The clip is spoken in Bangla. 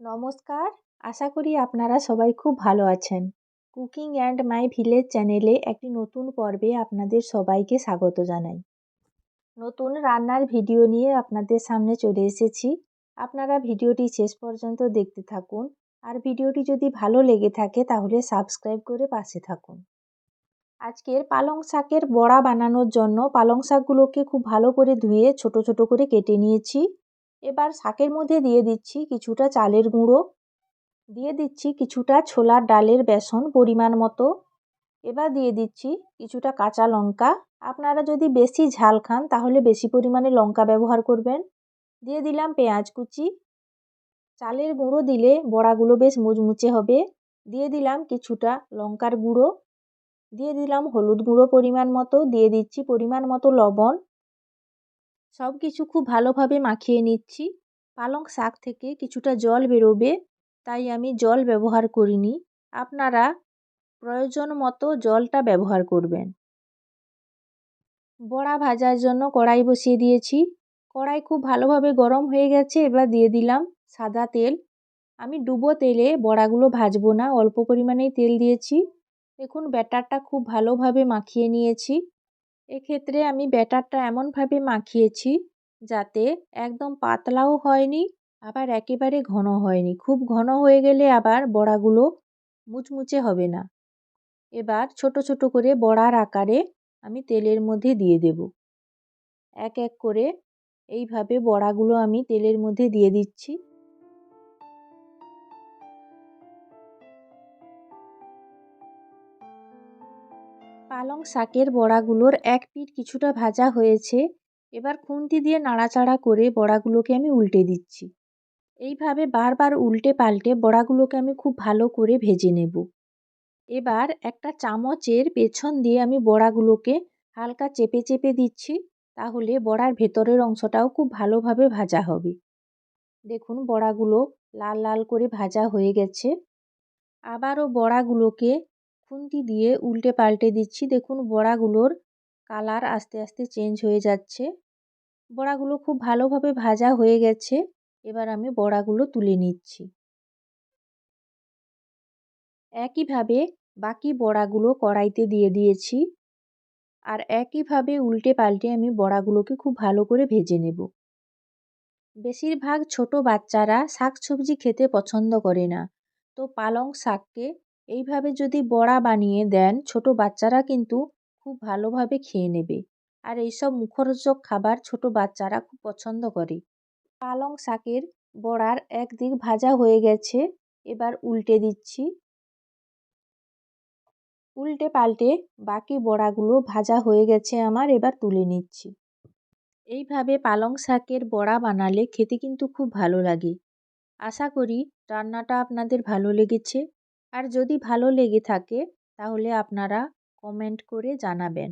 নমস্কার, আশা করি আপনারা সবাই খুব ভালো আছেন। কুকিং অ্যান্ড মাই ভিলেজ চ্যানেলে একটি নতুন পর্বে আপনাদের সবাইকে স্বাগত জানাই। নতুন রান্নার ভিডিও নিয়ে আপনাদের সামনে চলে এসেছি। আপনারা ভিডিওটি শেষ পর্যন্ত দেখতে থাকুন। আর ভিডিওটি যদি ভালো লেগে থাকে তাহলে সাবস্ক্রাইব করে পাশে থাকুন। আজকের পালং শাকের বড়া বানানোর জন্য পালং শাকগুলোকে খুব ভালো করে ধুয়ে ছোট ছোট করে কেটে নিয়েছি। এবার শাকের মধ্যে দিয়ে দিচ্ছি কিছুটা চালের গুঁড়ো। দিয়ে দিচ্ছি কিছুটা ছোলার ডালের বেসন পরিমাণ মতো। এবার দিয়ে দিচ্ছি কিছুটা কাঁচা লঙ্কা। আপনারা যদি বেশি ঝাল খান তাহলে বেশি পরিমাণে লঙ্কা ব্যবহার করবেন। দিয়ে দিলাম পেঁয়াজ কুচি। চালের গুঁড়ো দিলে বড়াগুলো বেশ মুচমুচে হবে। দিয়ে দিলাম কিছুটা লঙ্কার গুঁড়ো। দিয়ে দিলাম হলুদ গুঁড়ো পরিমাণ মতো। দিয়ে দিচ্ছি পরিমাণ মতো লবণ। সব কিছু খুব ভালোভাবে মাখিয়ে নিচ্ছি। পালং শাক থেকে কিছুটা জল বেরোবে, তাই আমি জল ব্যবহার করিনি। আপনারা প্রয়োজন মতো জলটা ব্যবহার করবেন। বড়া ভাজার জন্য কড়াই বসিয়ে দিয়েছি। কড়াই খুব ভালোভাবে গরম হয়ে গেছে, এবার দিয়ে দিলাম সাদা তেল। আমি ডুবো তেলে বড়াগুলো ভাজবো না, অল্প পরিমাণেই তেল দিয়েছি। দেখুন, ব্যাটারটা খুব ভালোভাবে মাখিয়ে নিয়েছি। এক্ষেত্রে আমি ব্যাটারটা এমনভাবে মাখিয়েছি যাতে একদম পাতলাও হয়নি, আবার একেবারে ঘন হয়নি। খুব ঘন হয়ে গেলে আবার বড়াগুলো মুচমুচে হবে না। এবার ছোট ছোট করে বড়ার আকারে আমি তেলের মধ্যে দিয়ে দেব। এক এক করে এইভাবে বড়াগুলো আমি তেলের মধ্যে দিয়ে দিচ্ছি। পালং শাকের বড়াগুলোর এক পিঠ কিছুটা ভাজা হয়েছে, এবার খুন্তি দিয়ে নাড়াচাড়া করে বড়াগুলোকে আমি উল্টে দিচ্ছি। এইভাবে বারবার উল্টে পাল্টে বড়াগুলোকে আমি খুব ভালো করে ভেজে নেব। এবার একটা চামচের পেছন দিয়ে আমি বড়াগুলোকে হালকা চেপে চেপে দিচ্ছি, তাহলে বড়ার ভেতরের অংশটাও খুব ভালোভাবে ভাজা হবে। দেখুন বড়াগুলো লাল লাল করে ভাজা হয়ে গেছে। আবারও বড়াগুলোকে খুন্তি দিয়ে উল্টে পাল্টে দিচ্ছি। দেখুন, বড়াগুলোর কালার আস্তে আস্তে চেঞ্জ হয়ে যাচ্ছে। বড়াগুলো খুব ভালোভাবে ভাজা হয়ে গেছে। এবার আমি বড়াগুলো তুলে নিচ্ছি। একইভাবে বাকি বড়াগুলো কড়াইতে দিয়ে দিয়েছি। আর একইভাবে উল্টে পাল্টে আমি বড়াগুলোকে খুব ভালো করে ভেজে নেব। বেশিরভাগ ছোট বাচ্চারা শাক সবজি খেতে পছন্দ করে না। তো পালং শাককে এইভাবে যদি বড়া বানিয়ে দেন, ছোট বাচ্চারা কিন্তু খুব ভালোভাবে খেয়ে নেবে। আর এইসব মুখরোচক খাবার ছোট বাচ্চারা খুব পছন্দ করে। পালং শাকের বড়ার একদিক ভাজা হয়ে গেছে, এবার উল্টে দিচ্ছি। উল্টে পাল্টে বাকি বড়াগুলো ভাজা হয়ে গেছে আমার, এবার তুলে নিচ্ছি। এইভাবে পালং শাকের বড়া বানালে খেতে কিন্তু খুব ভালো লাগে। আশা করি রান্নাটা আপনাদের ভালো লেগেছে। আর যদি ভালো লেগে থাকে তাহলে আপনারা কমেন্ট করে জানাবেন।